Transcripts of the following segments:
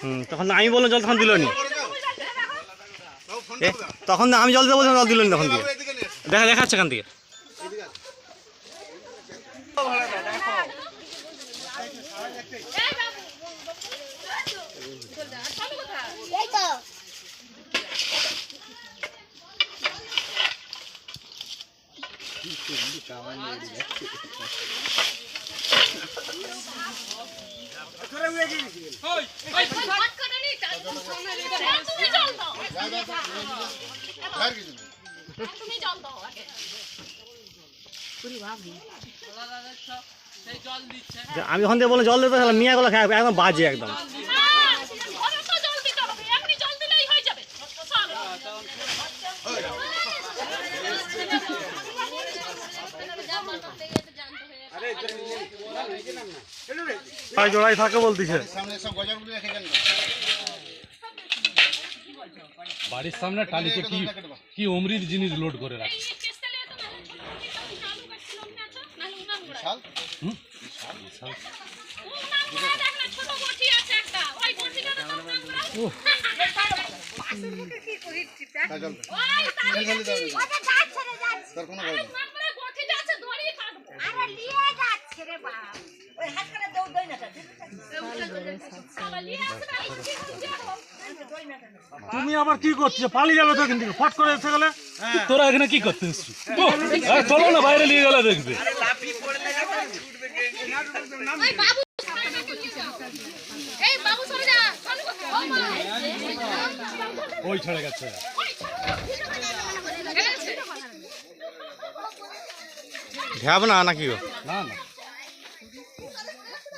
হুম তখন আমি বললাম জল তখন দিল নি। এ, তখন আমি জল বলছিলাম জল দিল তখন দিয়ে। দেখা দেখাচ্ছে এখান থেকে এই বাবু ভালু কোথায় এই তো ফট করে নি তুমি জল দাও তুমি জল দাও আগে যে আমি ওখান থেকে বললাম জল দিতে মিয়া গুলো খায় একদম বাজে একদম হ্যাঁ, ঘরে তো জল দিতে হবে এমনি জল দিলেই হয়ে যাবে চল জোড়াই থাকে বলতেছে। বাড়ির সামনে টালিতে কি কি অমৃত জিনিস লোড করে রাখে এই কেসটা তুমি আবার কি করছ? পালিয়ে যাবে তো কিন্তু ফট করে এসে গেলে তোরা এখানে কি করতে এসছিস চলো না বাইরে নিয়ে গেলে দেখবে। ওই ছেড়ে গেছে। ঘেব না নাকি না না।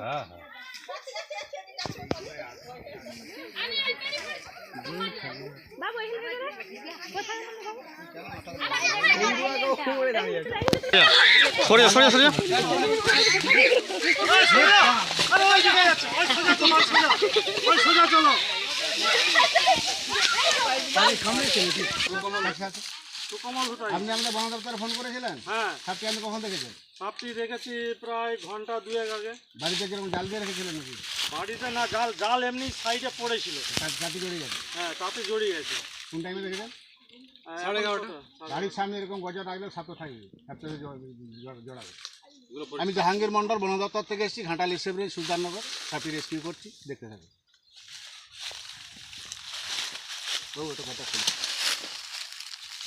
হ্যাঁ হ্যাঁ সরে যা সরে যা সরে যা আপনি আমাদের বন দপ্তরে ফোন করেছিলেন? হ্যাঁ। সাপটি আপনি কখন দেখেছেন সাপটি রেখেছি প্রায় ঘণ্টা দুয়েক আগে। বাড়িতে কীরকম জাল দিয়ে রেখেছিলেন নাকি? বাড়িতে না জাল জাল এমনি সাইডে পড়েছিল। জাতি জড়িয়ে যাবে হ্যাঁ তাতে জড়িয়ে গেছে। কোন টাইমে দেখেছেন? সাড়ে এগারোটা। বাড়ির সামনে এরকম গজা রাখলে সাপ তো থাকবে সাপটা জড়াবে। আমি জাহাঙ্গীর মন্ডল বন দপ্তর থেকে এসেছি ঘাটাল হিসেবে সুলতাননগর। সাপটি রেস্কিউ করছি দেখতে থাকুন। ও ওটা কথা শুনি হ্যাঁ দিয়ে আছে দাও ধরে যাবে কেমন করবে আস্তে আস্তে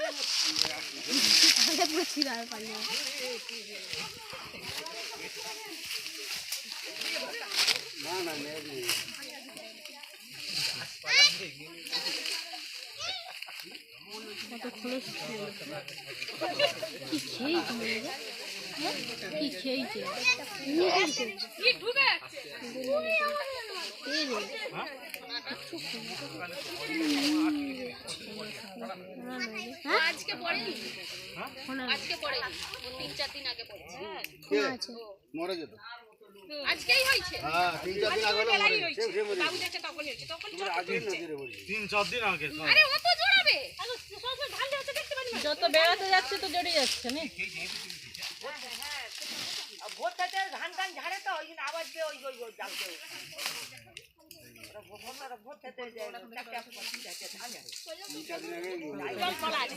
কি খেয়েছে? কি ঢুকে। যাচ্ছে আজকে পড়েনি? আজকে পড়েনি। তিন চার দিন আগে পড়েছে। মরে যেত। আজকেই হয়েছে। হ্যাঁ তিন চার দিন আগে হলে বেলাই মরে হয়েছে। বাবু যাচ্ছে তখন হয়েছে। তখন যেত। তিন চার দিন আগে আরে ও তো জড়াবে ঢাল যাচ্ছে দেখতে পারি না যত বেড়াতে যাচ্ছে তো জড়িয়ে যাচ্ছে না। থেকে ধান টান ঝাড়ে তো ওই জন্য আবার যে ওই ওই ওই জল পড়া আছে,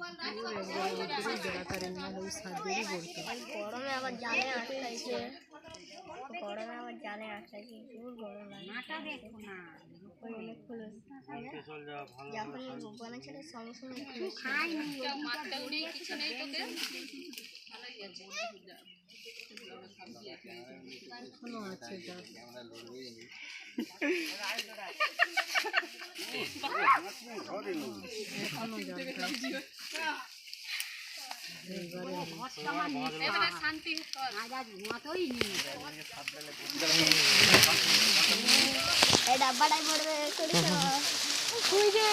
ওই গরমে আবার জালে আটকাইছে গরমে আবার জালে আটকাইছে খুব গরম লাগে যখন ভগবানের ছেলে খাইনি কিছু নেই তোকে শান্তি কর এই ডাব্বাটাই পড়বে করেছ খুঁজে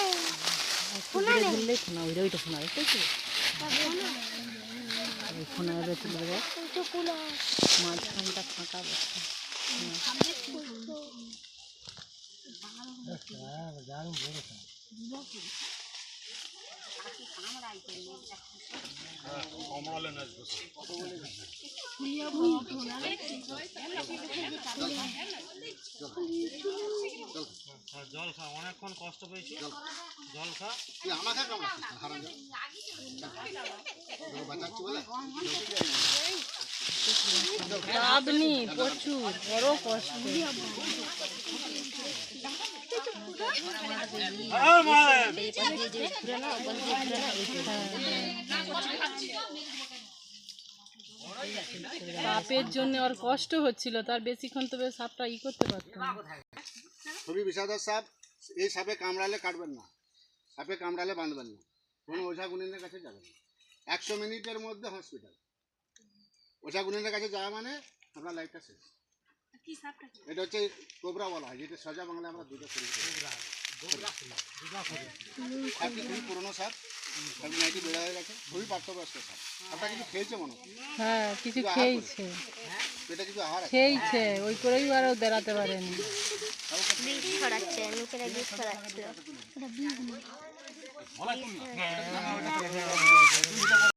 শোনা নেই ফোনা ওইটা ওইটা ফোনা দেখতেছি ওই ফোনা এবার তো কুলো মাঝখানটা ফাঁকা বসে আর জল খা অনেকক্ষণ কষ্ট পেয়েছি জল খা আমাকে প্রচুর বড় কষ্ট। সাপের জন্য ওর কষ্ট হচ্ছিল, তার বেশিক্ষণ তো সাপটা ই করতে পারতো খুবই বিষাদর সাপ, এই সাপে কামড়ালে কাটবেন না। সাপে কামড়ালে বাঁধবেন না। কোনো ওঝা গুনিনের কাছে যাবেন না। একশো মিনিটের মধ্যে হসপিটাল। ওঝা গুনিনের কাছে যাওয়া মানে আপনার লাইফটা শেষ। এটা হচ্ছে কোবরা বলা হয় যেটা সোজা বাংলা আমরা দুটো করি সাপটি খুবই পুরোনো সাপ নাইটি বেড়ে হয়ে গেছে খুবই প্রাপ্তবয়স্ক সাপ সাপটা কিছু খেয়েছে মনে হয় হ্যাঁ কিছু খেয়েছে পেটে কিছু আহার খেয়েছে ওই করেই আরও দাঁড়াতে পারেনি বীজ ছড়াচ্ছে মুখে বীজ ছড়াচ্ছিল